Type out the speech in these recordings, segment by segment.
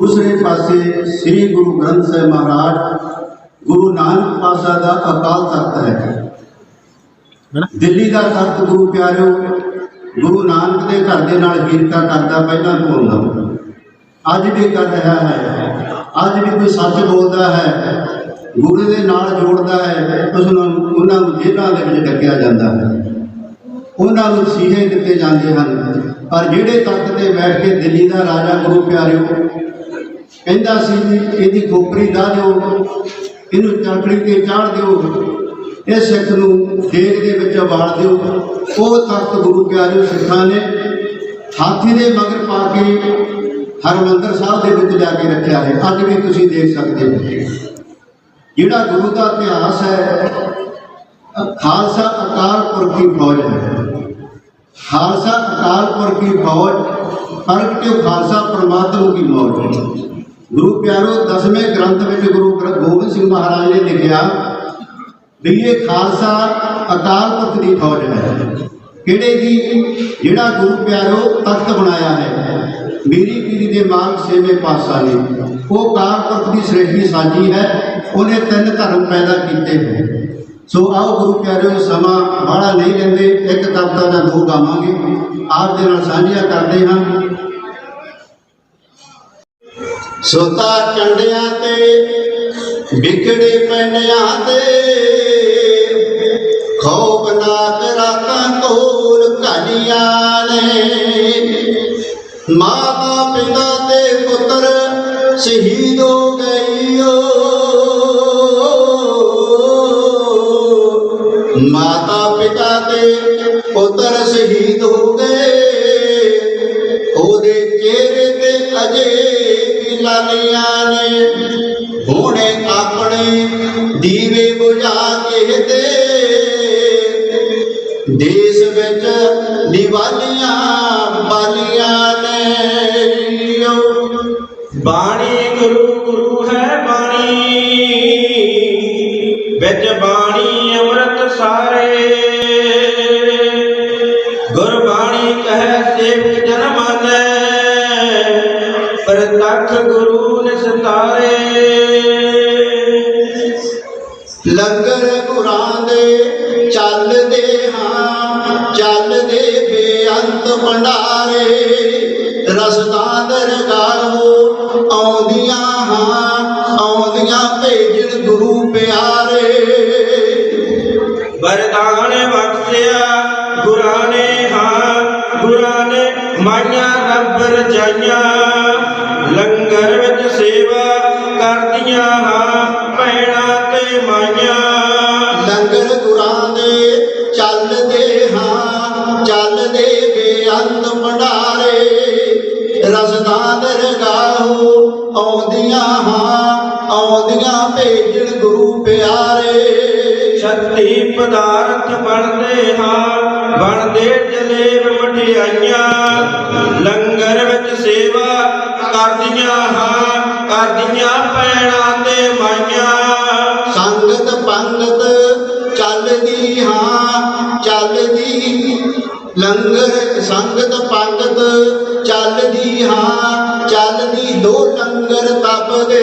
ਦੂਸਰੇ ਪਾਸੇ ਸ੍ਰੀ ਗੁਰੂ ਗ੍ਰੰਥ ਸਾਹਿਬ ਮਹਾਰਾਜ ਗੁਰੂ ਨਾਨਕ ਪਾਤਸ਼ਾਹ ਦਾ ਅਕਾਲ ਤਖਤ ਹੈ। ਦਿੱਲੀ ਦਾ ਤਖਤ ਗੁਰੂ ਪਿਆਰਿਓ ਗੁਰੂ ਨਾਨਕ ਦੇ ਘਰ ਦੇ ਨਾਲ ਹੀਰਤਾ ਕਰਦਾ ਪਹਿਲਾਂ ਹੁੰਦਾ ਅੱਜ ਵੀ ਕਰ ਰਿਹਾ ਹੈ। ਅੱਜ ਵੀ ਕੋਈ ਸੱਚ ਬੋਲਦਾ ਹੈ। ਗੁਰੂ ਦੇ ਨਾਲ ਜੋੜਦਾ ਹੈ। ਉਸ ਨੂੰ ਉਹਨਾਂ ਨੂੰ ਜੇਲ੍ਹਾਂ ਦੇ ਵਿੱਚ ਡੱਕਿਆ ਜਾਂਦਾ ਹੈ। ਉਹਨਾਂ ਨੂੰ ਸੀਹੇ ਦਿੱਤੇ ਜਾਂਦੇ ਹਨ। ਪਰ ਜਿਹੜੇ ਤਖਤ ਤੇ ਬੈਠ ਕੇ ਦਿੱਲੀ ਦਾ ਰਾਜਾ ਗੁਰੂ ਪਿਆਰਿਓ ਕਹਿੰਦਾ ਸੀ ਇਹਦੀ ਖੋਪਰੀ ਲਾ ਦਿਓ, ਇਹਨੂੰ ਚਾਕੜੀ ਤੇ ਚਾੜ ਦਿਓ। ਇਹ ਸਿੱਖ ਨੂੰ ਦੇਗ ਦੇ ਵਿੱਚ ਵਾਲ ਦਿਓ। ਉਹ ਤਖਤ ਗੁਰੂ ਪਿਆਰੇ ਸਿੱਖਾਂ ਨੇ ਹਾਥੀ ਦੇ ਮਗਰ ਪਾ ਕੇ ਹਰਮੰਦਰ ਸਾਹਿਬ ਦੇ ਵਿੱਚ ਜਾ ਕੇ ਰੱਖਿਆ ਹੈ। ਅੱਜ ਵੀ ਤੁਸੀਂ ਦੇਖ ਸਕਦੇ ਹੋ। ਜਿਹੜਾ ਗੁਰੂ ਦਾ ਇਤਿਹਾਸ ਹੈ ਖਾਲਸਾ ਅਕਾਲ ਪੁਰਖ ਦੀ ਫੌਜ ਹੈ। ਖਾਲਸਾ ਅਕਾਲ ਪੁਰਖ ਦੀ ਫੌਜ ਪ੍ਰਗਟਿਓ ਖਾਲਸਾ ਪਰਮਾਤਮਾ ਦੀ ਮੌਜ ਗੁਰੂ ਪਿਆਰੋ, ਦਸਵੇਂ ਗ੍ਰੰਥ ਵਿੱਚ ਗੁਰੂ ਗ੍ਰੰਥ ਗੋਬਿੰਦ ਸਿੰਘ ਮਹਾਰਾਜ ਨੇ ਲਿਖਿਆ ਵੀ ਇਹ ਖਾਲਸਾ ਅਕਾਲ ਪੁਰਖ ਦੀ ਫੌਜ ਹੈ। ਕਿਹੜੇ ਦੀ? ਜਿਹੜਾ ਗੁਰੂ ਪਿਆਰੋ ਤਖਤ ਬਣਾਇਆ ਹੈ। ਮੇਰੀ ਪੀਰੀ ਦੇ ਮਾਲਕ ਛੇਵੇਂ ਪਾਤਸ਼ਾਹ ਨੇ। ਉਹ ਅਕਾਲ ਪੁਰਖ ਦੀ ਸ੍ਰੇਸ਼ਟੀ ਸਾਂਝੀ ਹੈ। ਉਹਨੇ ਤਿੰਨ ਧਰਮ ਪੈਦਾ ਕੀਤੇ ਹੋਏ ਸੋ ਆਓ ਗੁਰੂ ਪਿਆਰਿਓ ਸਮਾਂ ਬਾਹਲਾ ਨਹੀਂ ਲੈਂਦੇ। ਇੱਕ ਕਵਿਤਾ ਜਾਂ ਦੋ ਗਾਵਾਂਗੇ। ਆਪ ਦੇ ਨਾਲ ਸਾਂਝੀਆਂ ਕਰਦੇ ਹਾਂ। ਸੋਤਾ ਚੰਡਿਆਂ ਤੇ, ਵਿਗੜੇ ਪੈਣਿਆਂ ਤੇ। ਖੌਫਨਾਕ ਰਾਤਾਂ ਕੋਲ ਕਹਾਣੀਆਂ ਨੇ। ਮਾਤਾ ਪਿਤਾ ਤੇ ਪੁੱਤਰ ਸ਼ਹੀਦ ਹੋ ਗਈਓ। ਮਾਤਾ ਦੀਵੇ ਬੁਝਾ ਕੇ ਤੇ ਦੇਸ਼ ਵਿੱਚ ਦੀਵਾਲੀਆਂ ਬਾਲੀਆਂ ਨੇ ਬਾਣੀ ਗੁਰੂ ਗੁਰੂ ਹੈ ਬਾਣੀ। ਵਿੱਚ ਬਾਣੀ ਅੰਮ੍ਰਿਤ ਸਾਰੇ। ਗੁਰਬਾਣੀ ਕਹੈ ਸੇਵਕ ਜਨ ਮਾਨੈ ਪ੍ਰਤੱਖ ਲੰਗਰ ਗੁਰਾਂ ਦੇ ਚੱਲਦੇ ਹਾਂ, ਚੱਲਦੇ ਬੇਅੰਤ ਭੰਡਾਰੇ ਰਸਦਾਂ ਦਰਗਾਹੋ ਆਉਂਦੀਆਂ ਹਾਂ, ਆਉਂਦੀਆਂ ਭੇਜਣ ਗੁਰੂ ਪਿਆਰੇ। ਸ਼ਕਤੀ ਪਦਾਰਥ ਬਣਦੇ ਹਾਂ, ਬਣਦੇ ਜਲੇਬ ਮਠਿਆਈਆਂ। ਲੰਗਰ ਵਿੱਚ ਸੇਵਾ ਕਰਦੀਆਂ ਹਾਂ, ਕਰਦੀਆਂ ਭੈਣਾਂ ਚੱਲਦੀ ਲੰਗਰ ਸੰਗਤ ਪੰਗਤ ਚੱਲਦੀ ਹਾਂ ਚੱਲਦੀ ਦੋ ਲੰਗਰ ਤਪਦੇ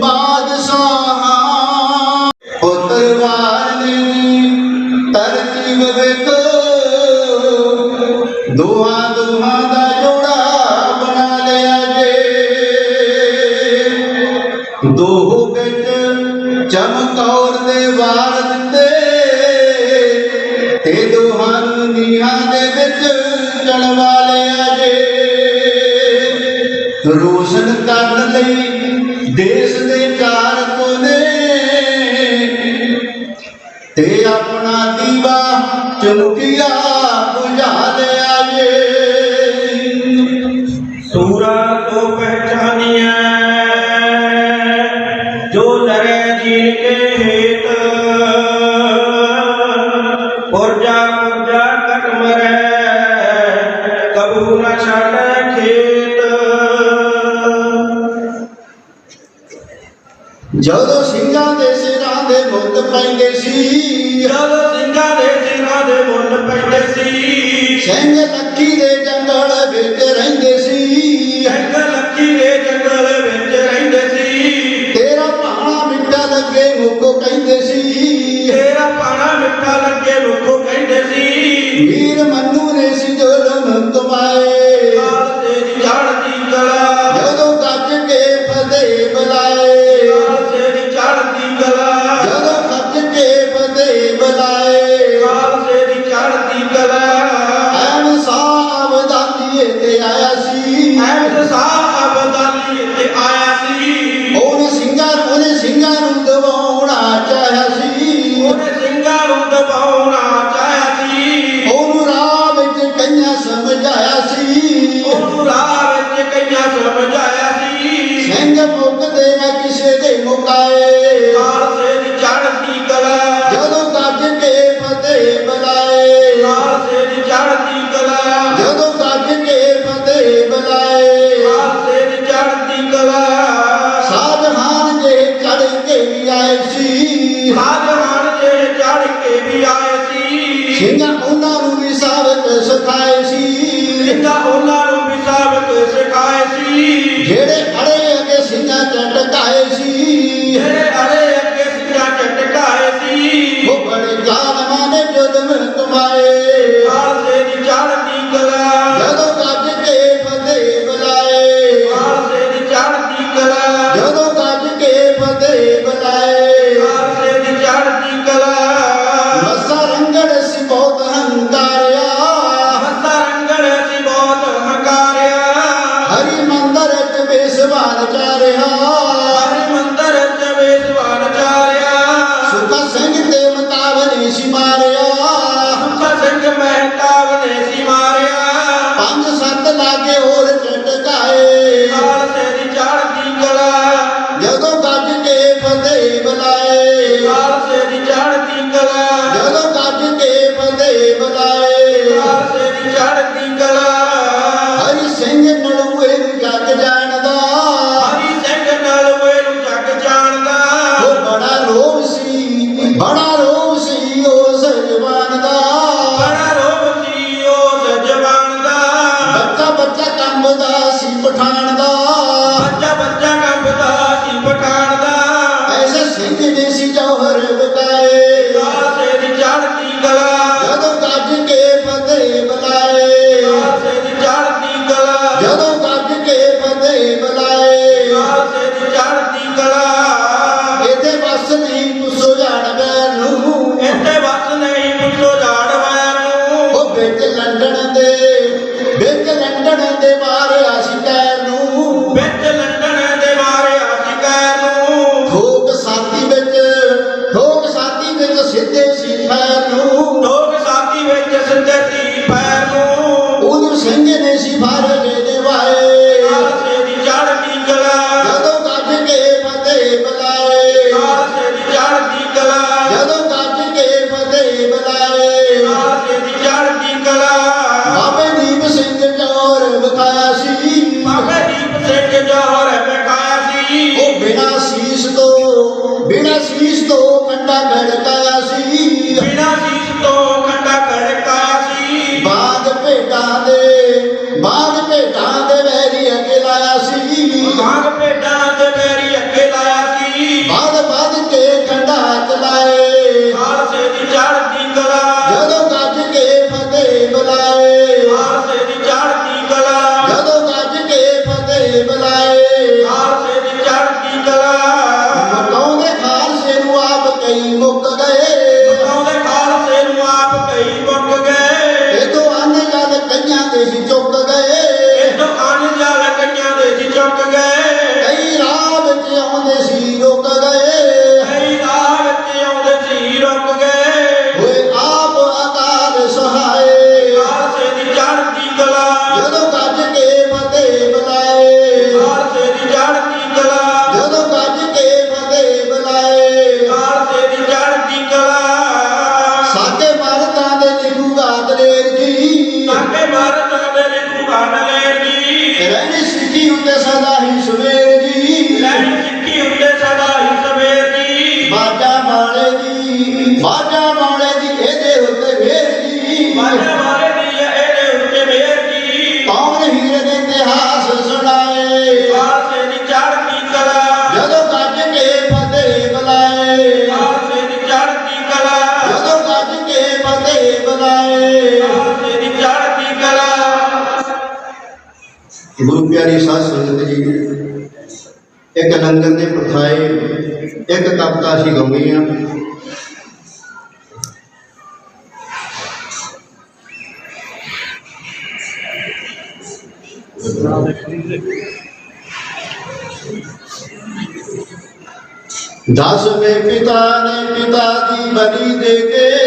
ਬਾਦਸ਼ਾਹ ਪੁੱਤਰ ਵਾਲੀ ਤਰਤੀਬ ਵੇਖੋ ਦੋਹਾਂ ਦੋਹਾਂ ਦਾ ਜੋੜਾ ਬਣਾ ਲਿਆ ਜੇ। ਦੋ ਵਿੱਚ ਚਮਕੌਰ ਦੇ ਵਾਰ ਦਿੱਤੇ ਤੇ ਦੋਹਾਂ ਨੂੰ ਨੀਹਾਂ ਦੇ ਵਿੱਚ ਚੜਵਾ चौकिया बुझा दे आए सूरा तो पहचानिया जो लरे जी के हेत। पुरजा पुरजा कट मरे कबू न छाड़ ਜਦੋਂ ਸਿੰਘਾਂ ਦੇ ਸਿਰਾਂ ਦੇ ਮੁਕਤ ਪੈਂਦੇ ਸੀ ਜਦੋਂ ਸਿੰਘਾਂ ਦੇ ਸਿਰਾਂ ਦੇ ਜੰਗਲ ਪੈਂਦੇ ਸੀ। ਸਿੰਘ ਨੱਕੀ ਦੇ ਜੰਗਲ ਵਿੱਚ ਰਹਿੰਦੇ मेहताब ने ਖੜਕਾ ਸੀ। ਬਿਨਾ ਸੀਸ ਤੋਂ ਖੰਡਾ ਖੜਕਾ ਸੀ। ਬਾਗ ਭੇਡਾਂ ਦੇ ਬਾਗ ਭੇਡਾਂ ਦੇ ਵੈਰੀ ਅੱਗੇ ਲਾਇਆ ਸੀ। ਬਾਗ ਭੇਡਾਂ ਦੇ ਵੈਰੀ ਅੱਗੇ ਲਾਇਆ ਸੀ। ਬਾਦ ਬਾਦ ਕੇ ਖੰਡਾ ਚਲਾਏ। ਖਾਲਸੇ ਦੀ ਚੜ੍ਹਦੀ ਕਲਾ। ਜਦੋਂ ਗੱਜ ਕੇ ਫਤਿਹ ਬੁਲਾਏ। ਖਾਲਸੇ ਪਿਆਰੀ ਸਾਧ ਸੰਗਤ ਜੀ, ਇੱਕ ਲੰਗਰ ਦੇ ਪ੍ਰਥਾਏ, ਇੱਕ ਕਵਿਤਾ ਅਸੀਂ ਗਾਉਣੀ ਆ ਦਸਵੇਂ ਪਿਤਾ ਨੇ ਪਿਤਾ ਦੀ ਬਲੀ ਦੇ ਕੇ